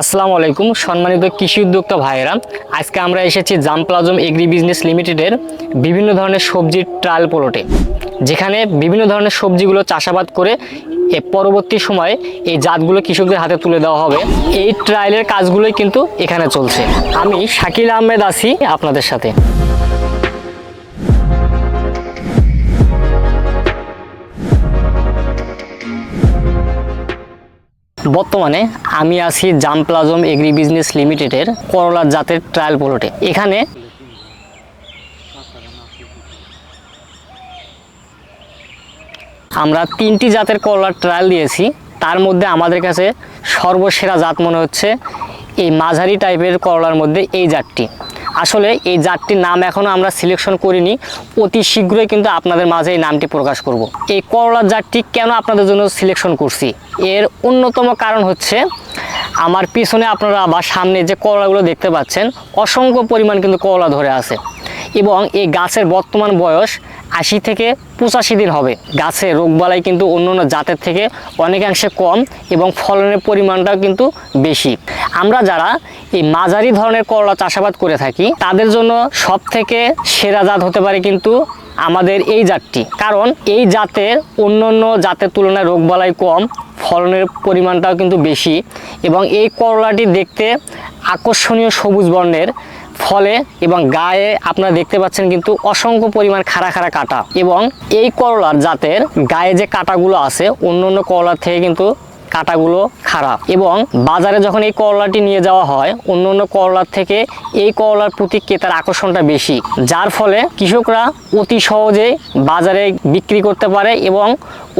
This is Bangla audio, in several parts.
আসসালামু আলাইকুম, সম্মানিত কৃষি উদ্যোক্তা ভাইয়েরা। আজকে আমরা এসেছি জামপ্লাজম এগ্রি বিজনেস লিমিটেডের বিভিন্ন ধরনের সবজির ট্রায়াল প্লটে, যেখানে বিভিন্ন ধরনের সবজিগুলো চাষাবাদ করে পরবর্তী সময়ে এই জাতগুলো কৃষকদের হাতে তুলে দেওয়া হবে। এই ট্রায়ালের কাজগুলোই কিন্তু এখানে চলছে। আমি শাকিল আহমেদ আসি আপনাদের সাথে। বর্তমানে আমি আছি জামপ্লাজম এগ্রি বিজনেস লিমিটেডের করলা জাতের ট্রায়াল প্লটে এখানে আমরা তিনটি জাতের করলার ট্রায়াল দিয়েছি। তার মধ্যে আমাদের কাছে সর্বসেরা জাত মনে হচ্ছে এই মাঝারি টাইপের করলার মধ্যে এই জাতটি। আসলে এই জাতটির নাম এখনও আমরা সিলেকশন করিনি। অতি শীঘ্রই কিন্তু আপনাদের মাঝে এই নামটি প্রকাশ করব। এই করলার জাতটি কেন আপনাদের জন্য সিলেকশন করছি? এর অন্যতম কারণ হচ্ছে, আমার পিছনে আপনারা বা সামনে যে করলাগুলো দেখতে পাচ্ছেন, অসংখ্য পরিমাণ কিন্তু করলা ধরে আছে। এবং এই গাছের বর্তমান বয়স আশি থেকে পঁচাশি দিন হবে। গাছে রোগবালাই কিন্তু অন্য অন্য জাতের থেকে অনেকাংশে কম এবং ফলনের পরিমাণটাও কিন্তু বেশি। আমরা যারা এই মাঝারি ধরনের করলা চাষাবাদ করে থাকি, তাদের জন্য সব থেকে সেরা জাত হতে পারে কিন্তু আমাদের এই জাতটি। কারণ এই জাতের অন্য অন্য জাতের তুলনায় রোগবালাই কম, ফলনের পরিমাণটাও কিন্তু বেশি এবং এই করলাটি দেখতে আকর্ষণীয় সবুজ বর্ণের। ফলে এবং গায়ে আপনারা দেখতে পাচ্ছেন কিন্তু অসংখ্য পরিমাণ খাড়া খাড়া কাটা এবং এই করলার জাতের গায়ে যে কাটাগুলো আছে অন্য অন্য করলার থেকে কিন্তু কাটাগুলো খারাপ এবং বাজারে যখন এই করলাটি নিয়ে যাওয়া হয় অন্য অন্য করলার থেকে এই করলার প্রতি ক্রেতার আকর্ষণটা বেশি। যার ফলে কৃষকরা অতি সহজেই বাজারে বিক্রি করতে পারে এবং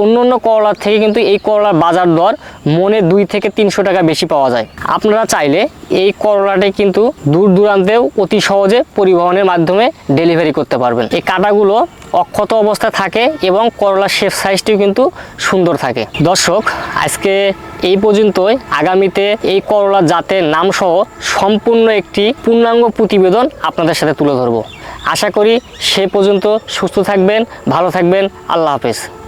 অন্য অন্য করলার থেকে কিন্তু এই করলার বাজার দর মনে দুই থেকে তিনশো টাকা বেশি পাওয়া যায়। আপনারা চাইলে এই করলাটি কিন্তু দূর দূরান্তেও অতি সহজে পরিবহনের মাধ্যমে ডেলিভারি করতে পারবেন। এই কাটাগুলো অক্ষত অবস্থায় থাকে এবং করলার শেপ সাইজটিও কিন্তু সুন্দর থাকে। দর্শক, আজকে এই পর্যন্তই। আগামীতে এই করলা জাতের নামসহ সম্পূর্ণ একটি পূর্ণাঙ্গ প্রতিবেদন আপনাদের সাথে তুলে ধরবো। আশা করি সে পর্যন্ত সুস্থ থাকবেন, ভালো থাকবেন। আল্লাহ হাফেজ।